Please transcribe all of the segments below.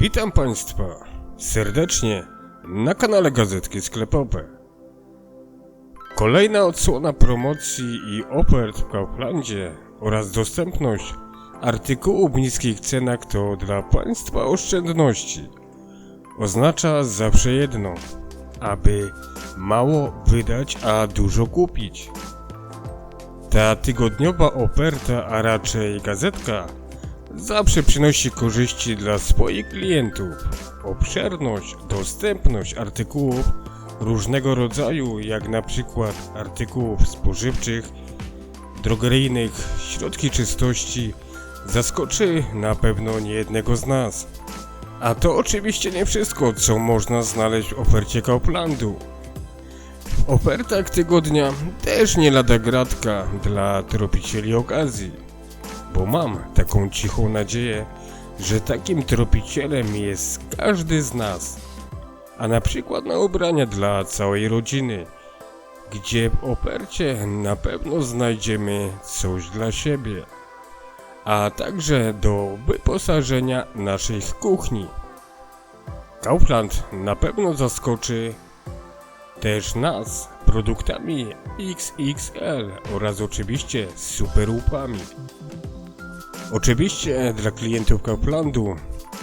Witam Państwa serdecznie na kanale Gazetki Sklepowe. Kolejna odsłona promocji i ofert w Kauflandzie oraz dostępność artykułów w niskich cenach to dla Państwa oszczędności. Oznacza zawsze jedno, aby mało wydać, a dużo kupić. Ta tygodniowa oferta, a raczej gazetka, zawsze przynosi korzyści dla swoich klientów. Obszerność, dostępność artykułów różnego rodzaju, jak na przykład artykułów spożywczych, drogeryjnych, środki czystości, zaskoczy na pewno niejednego z nas. A to oczywiście nie wszystko, co można znaleźć w ofercie Kauflandu. W ofertach tygodnia też nie lada gratka dla tropicieli okazji, bo mam taką cichą nadzieję, że takim tropicielem jest każdy z nas. A na przykład na ubrania dla całej rodziny, gdzie w ofercie na pewno znajdziemy coś dla siebie, a także do wyposażenia naszych kuchni. Kaufland na pewno zaskoczy też nas produktami XXL oraz oczywiście super łupami. Oczywiście dla klientów Kauflandu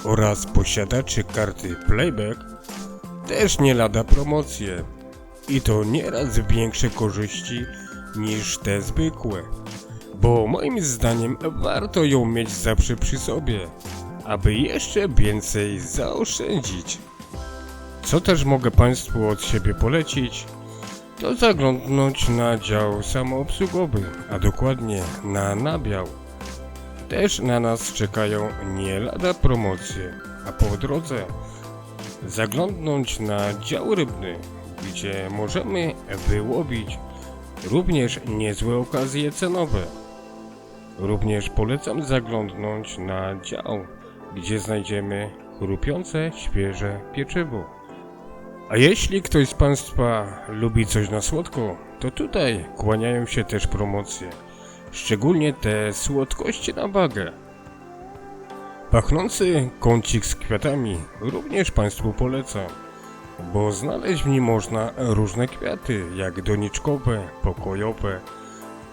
oraz posiadaczy karty Playback też nie lada promocje i to nieraz większe korzyści niż te zwykłe, bo moim zdaniem warto ją mieć zawsze przy sobie, aby jeszcze więcej zaoszczędzić. Co też mogę Państwu od siebie polecić, to zaglądnąć na dział samoobsługowy, a dokładnie na nabiał. Też na nas czekają nie lada promocje, a po drodze zaglądnąć na dział rybny, gdzie możemy wyłowić również niezłe okazje cenowe. Również polecam zaglądnąć na dział, gdzie znajdziemy chrupiące, świeże pieczywo. A jeśli ktoś z Państwa lubi coś na słodko, to tutaj kłaniają się też promocje, szczególnie te słodkości na wagę. Pachnący kącik z kwiatami również Państwu polecam, bo znaleźć w nim można różne kwiaty, jak doniczkowe, pokojowe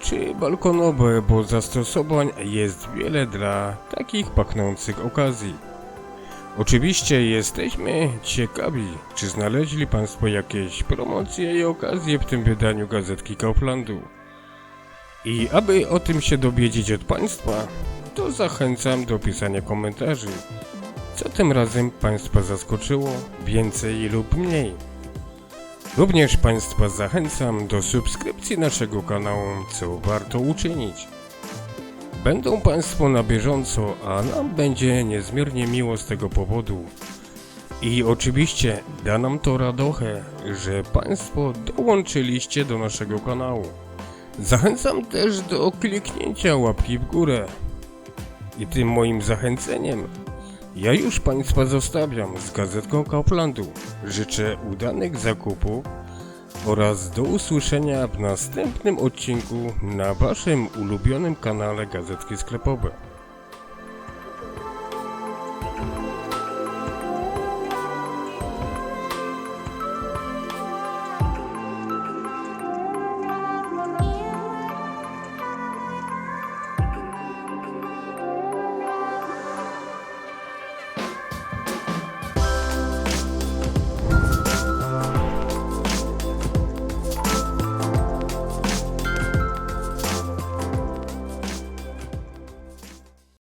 czy balkonowe, bo zastosowań jest wiele dla takich pachnących okazji. Oczywiście jesteśmy ciekawi, czy znaleźli Państwo jakieś promocje i okazje w tym wydaniu gazetki Kauflandu. I aby o tym się dowiedzieć od Państwa, to zachęcam do pisania komentarzy. Co tym razem Państwa zaskoczyło, więcej lub mniej. Również Państwa zachęcam do subskrypcji naszego kanału, co warto uczynić. Będą Państwo na bieżąco, a nam będzie niezmiernie miło z tego powodu. I oczywiście da nam to radochę, że Państwo dołączyliście do naszego kanału. Zachęcam też do kliknięcia łapki w górę. I tym moim zachęceniem ja już Państwa zostawiam z gazetką Kauflandu. Życzę udanych zakupów oraz do usłyszenia w następnym odcinku na Waszym ulubionym kanale Gazetki Sklepowe.